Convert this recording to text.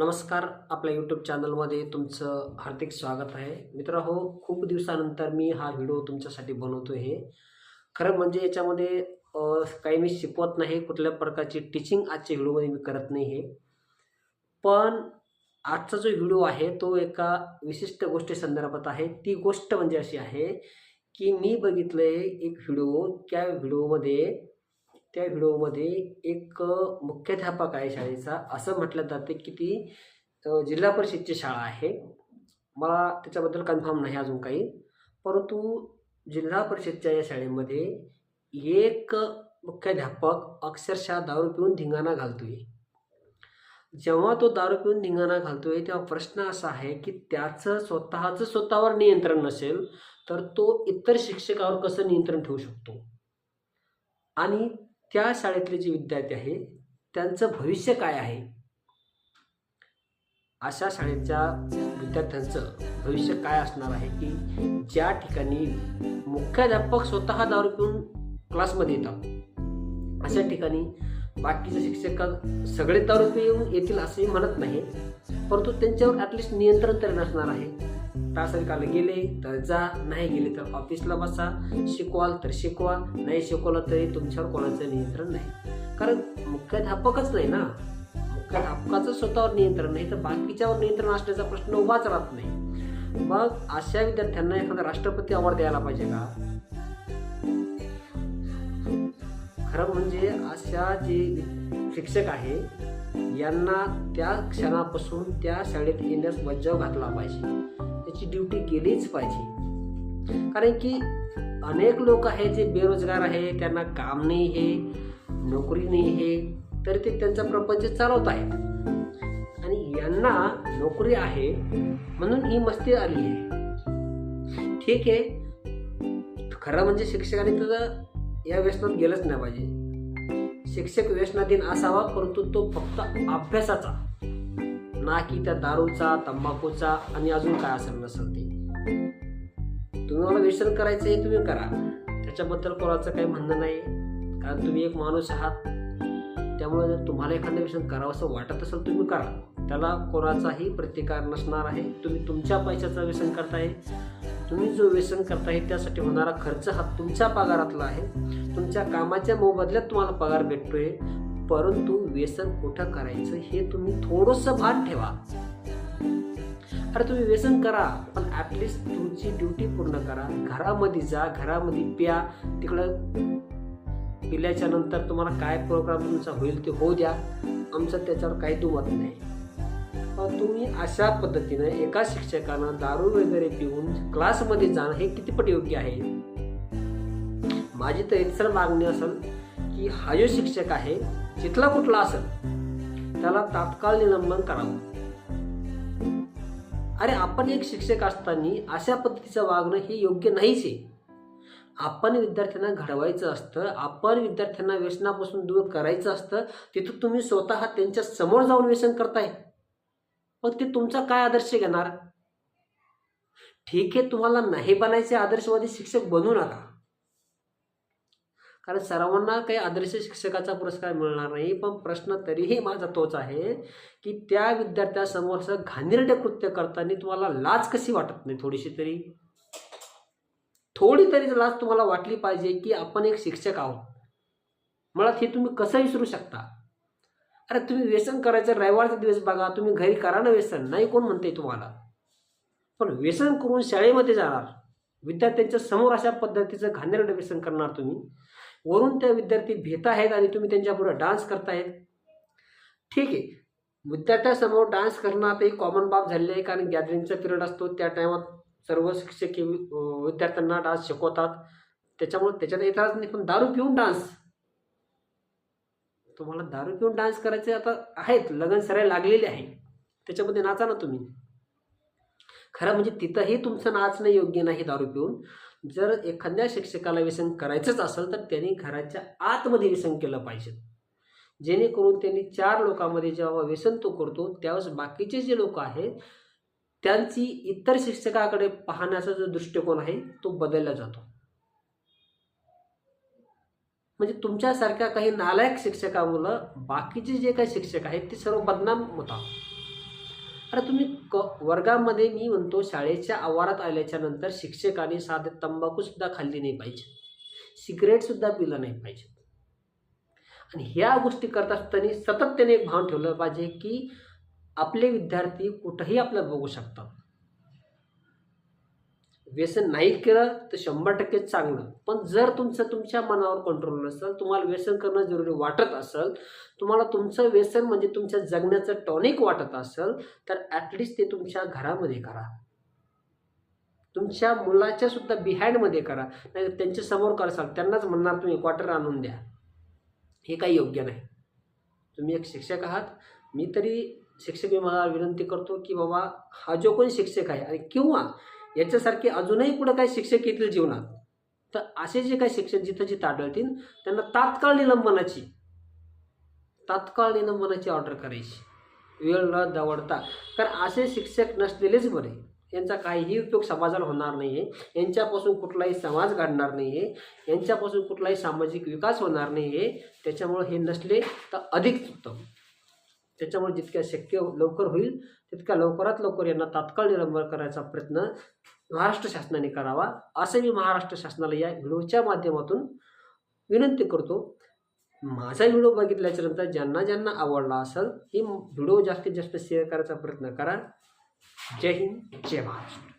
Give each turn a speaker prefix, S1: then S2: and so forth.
S1: नमस्कार आपल्या यूट्यूब चॅनलमध्ये तुमचं हार्दिक स्वागत आहे. मित्र हो खूप दिवसानंतर मी हा व्हिडिओ तुमच्यासाठी बनवतो आहे खरं म्हणजे याच्यामध्ये काही मी शिकवत नाही कुठल्या प्रकारची टीचिंग आजच्या व्हिडिओमध्ये मी करत नाही आहे पण आजचा जो व्हिडिओ आहे तो एका विशिष्ट गोष्टी संदर्भात आहे. ती गोष्ट म्हणजे अशी आहे की मी बघितलं आहे एक व्हिडिओ त्या व्हिडिओमध्ये त्या व्हिडिओमध्ये एक मुख्याध्यापक आहे शाळेचा. असं म्हटलं जातं की ती जिल्हा परिषदची शाळा आहे. मला त्याच्याबद्दल कन्फर्म नाही अजून काही. परंतु जिल्हा परिषदच्या या शाळेमध्ये एक मुख्याध्यापक अक्षरशः दारू पिऊन धिंगाणा घालतोय. जेव्हा तो दारू पिऊन धिंगाणा घालतोय तेव्हा प्रश्न असा आहे की त्याचं स्वतःचं स्वतःवर नियंत्रण नसेल तर तो इतर शिक्षकावर कसं नियंत्रण ठेवू शकतो? आणि त्या शाळेतले जे विद्यार्थी आहे त्यांचं भविष्य काय आहे? अशा शाळेच्या विद्यार्थ्यांचं भविष्य काय असणार आहे की ज्या ठिकाणी मुख्याध्यापक स्वतः दारू पिऊन क्लासमध्ये येतात? अशा ठिकाणी बाकीचे शिक्षक सगळे दारू पिऊन येतील असंही म्हणत नाही परंतु त्यांच्यावर ॲटलिस्ट नियंत्रण तरी नसणार आहे. तास काल गेले तर जा नाही गेले तर ऑफिसला बसा. शिकवाल तर शिकवा नाही शिकवलं तरी तुमच्यावर कोणाचं नियंत्रण नाही. कारण मुख्याध्यापकच नाही ना. मुख्याध्यापकाचं स्वतःवर नियंत्रण नाही तर बाकीच्यावर नियंत्रण असण्याचा प्रश्न उभाच राहत नाही. मग अशा विद्यार्थ्यांना एखादा राष्ट्रपती अवॉर्ड द्यायला पाहिजे का? खरं म्हणजे अशा जे शिक्षक आहे यांना त्या क्षणापासून त्या शाळेत येण्यास बजाव घातला पाहिजे. त्याची ड्युटी केलीच पाहिजे. कारण की अनेक लोक आहेत जे बेरोजगार आहे त्यांना काम नाही हे नोकरी नाही हे तर ते त्यांचा प्रपंच चालवत आहेत. आणि यांना नोकरी आहे म्हणून ही मस्ती आली आहे. ठीक आहे. खरं म्हणजे शिक्षकाने तर या व्यसनात गेलंच नाही पाहिजे. शिक्षक व्यसनाधीन असावा परंतु तो फक्त अभ्यासाचा. ना की त्या दारूचा तंबाखूचा आणि अजून काय असेल नसेल ते. तुम्ही मला व्यसन करायचं आहे तुम्ही करा. त्याच्याबद्दल कोणाचं काही म्हणणं नाही. कारण तुम्ही एक माणूस आहात. त्यामुळे जर तुम्हाला एखादं व्यसन करावं असं वाटत असेल तुम्ही करा. त्याला कोणाचाही प्रतिकार नसणार आहे. तुम्ही तुमच्या पैशाचं व्यसन करताय. तुम्ही जो व्यसन करताय त्यासाठी होणारा खर्च हा तुमच्या पगारातला आहे. तुमच्या कामाच्या मोबदल्यात तुम्हाला पगार भेटतोय. परंतु व्यसन कुठं करायचं हे तुम्ही थोडंसं भान ठेवा. अरे तुम्ही व्यसन करा पण ॲटलिस्ट तुमची ड्युटी पूर्ण करा. घरामध्ये जा घरामध्ये प्या. तिकडं पिल्याच्या नंतर तुम्हाला काय प्रोग्राम तुमचा होईल ते होऊ द्या. आमचं त्याच्यावर काही दुमत नाही. तुम्ही अशा पद्धतीनं एका शिक्षकानं दारू वगैरे पिऊन क्लासमध्ये जाणं हे कितीपट योग्य आहे. माझी तर एकसर मागणी असेल की हा जो शिक्षक आहे जिथला कुठला असेल त्याला तात्काळ निलंबन करावं. अरे आपण एक शिक्षक असताना अशा पद्धतीचं वागणं हे योग्य नाहीच आहे. आपण विद्यार्थ्यांना घडवायचं असतं आपण विद्यार्थ्यांना व्यसनापासून दूर करायचं असतं तिथं तुम्ही स्वतः त्यांच्यासमोर जाऊन व्यसन करताय. मग ते तुमचा काय आदर्श घेणार? ठीक आहे तुम्हाला नाही बनायचे आदर्शवादी शिक्षक बनू नका. कारण सर्वांना काही आदर्श शिक्षकाचा पुरस्कार मिळणार नाही पण प्रश्न तरीही माझा तोच आहे की त्या विद्यार्थ्यासमोरचं घाणेरडे कृत्य करताना तुम्हाला लाज कशी वाटत नाही थोडीशी तरी? थोडी तरी लाज तुम्हाला वाटली पाहिजे की आपण एक शिक्षक आहोत. मुळात हे तुम्ही कसं विसरू शकता? अरे तुम्ही व्यसन करायचं रविवारचा दिवस बघा तुम्ही घरी करा ना व्यसन नाही कोण म्हणते तुम्हाला? पण व्यसन करून शाळेमध्ये जाणार विद्यार्थ्यांच्या समोर अशा पद्धतीचं घाणेरडं व्यसन करणार तुम्ही? वरून त्या विद्यार्थी भेत आहेत आणि तुम्ही त्यांच्यापुढे डान्स करतायत. ठीक आहे. विद्यार्थ्यासमोर डान्स करणं आता एक कॉमन बाब झालेली आहे कारण गॅदरिंगचा पिरियड असतो. त्या टायमात सर्व शिक्षक विद्यार्थ्यांना डान्स शिकवतात. त्याच्यामुळे त्याच्यात येतात नाही पण दारू पिऊन डान्स. तुम्हाला दारू पिऊन डान्स करायचे आता आहेत लगन सराय लागलेले आहे. त्याच्यामध्ये नाचा ना तुम्ही. खरं म्हणजे तिथंही तुमचं नाचणं योग्य नाही दारू पिऊन. जर एखाद्या शिक्षकाला व्यसन करायचंच असेल तर त्यांनी घराच्या आतमध्ये व्यसन केलं पाहिजे. जेणेकरून त्यांनी चार लोकांमध्ये जेव्हा व्यसन तो करतो त्यावेळेस बाकीचे जे लोक आहेत त्यांची इतर शिक्षकाकडे पाहण्याचा जो दृष्टिकोन आहे तो बदलला जातो. म्हणजे तुमच्यासारख्या काही नालायक शिक्षकामुळं बाकीचे जे काही शिक्षक आहेत ते सर्व बदनाम होतात. अरे तुम्ही क वर्गामध्ये मी म्हणतो शाळेच्या आवारात आल्याच्यानंतर शिक्षकाने साधे तंबाखूसुद्धा खाल्ली नाही पाहिजे सिगरेटसुद्धा पिलं नाही पाहिजे आणि ह्या गोष्टी करत असताना सतत त्याने एक भान ठेवलं पाहिजे की आपले विद्यार्थी कुठंही आपलं बघू शकतात. व्यसन नाही केलं तर शंभर टक्केच चांगलं. पण जर तुमचं तुमच्या मनावर कंट्रोल नसेल तुम्हाला व्यसन करणं जरुरी वाटत असेल तुम्हाला तुमचं व्यसन म्हणजे तुमच्या जगण्याचं टॉनिक वाटत असेल तर ॲटलिस्ट ते तुमच्या घरामध्ये करा. तुमच्या मुलाच्या सुद्धा बिहाइंडमध्ये करा. नाही त्यांच्यासमोर करसाल त्यांनाच म्हणणार तुम्ही क्वार्टर आणून द्या. हे काही योग्य नाही. तुम्ही एक शिक्षक आहात. मी तरी शिक्षक विभागाला विनंती करतो की बाबा हा जो कोणी शिक्षक आहे आणि किंवा याच्यासारखे अजूनही पुढं काही शिक्षक येतील जीवनात? तर असे जे काही शिक्षक जिथं जिथं आढळतील त्यांना तात्काळ निलंबनाची तात्काळ निलंबनाची ऑर्डर करायची. वेळ न दवडता. कारण असे शिक्षक नसलेलेच बरे. यांचा काहीही उपयोग समाजाला होणार नाही आहे यांच्यापासून कुठलाही समाज घडणार नाही आहे यांच्यापासून कुठलाही सामाजिक विकास होणार नाही आहे त्याच्यामुळं हे नसले तर अधिक उत्तम. त्याच्यामुळे जितक्या शक्य लवकर होईल तितक्या लवकरात लवकर यांना तात्काळ निलंबन करायचा प्रयत्न महाराष्ट्र शासनाने करावा असं मी महाराष्ट्र शासनाला या व्हिडिओच्या माध्यमातून विनंती करतो. माझा व्हिडिओ बघितल्याच्या नंतर ज्यांना ज्यांना आवडला असेल ही व्हिडिओ जास्तीत जास्त शेअर करायचा प्रयत्न करा. जय हिंद जय महाराष्ट्र.